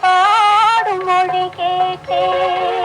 பாடும் மொழி கேட்டேன்.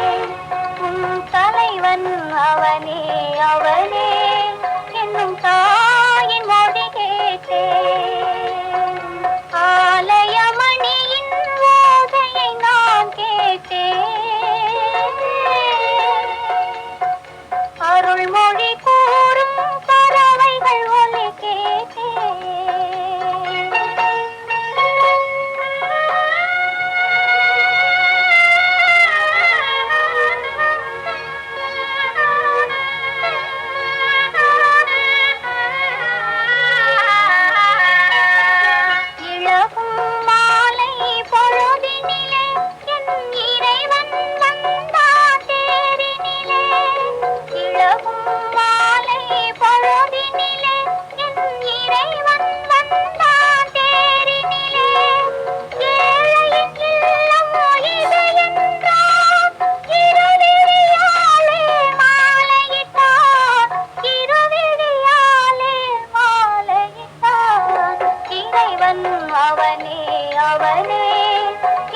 அவனே அவனே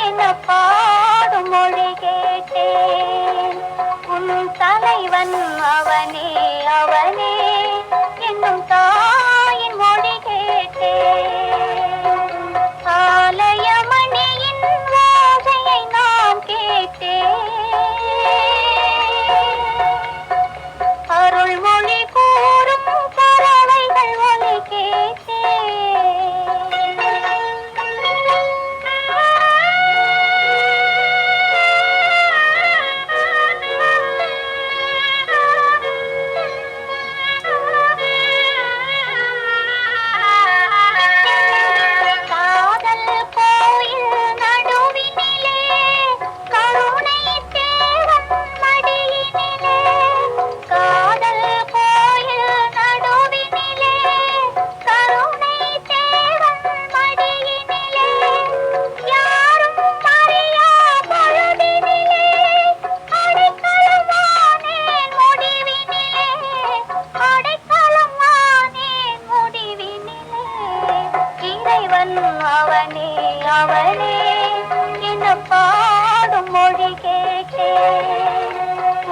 என்ன பாடும் மொழி கேட்டேன். உன் தலைவன் அவனே அவனே என்னும் தாயின் மொழி கேட்டேன். ஆலயமணியின் வாசையை நான் கேட்டேன். அருள்மொழி கூறும் பறவைகள் ஒலி கேட்டேன். அவனே அவனே பாடும் மொழி கேட்டேன்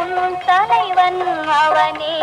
உன் தலைவன் அவனே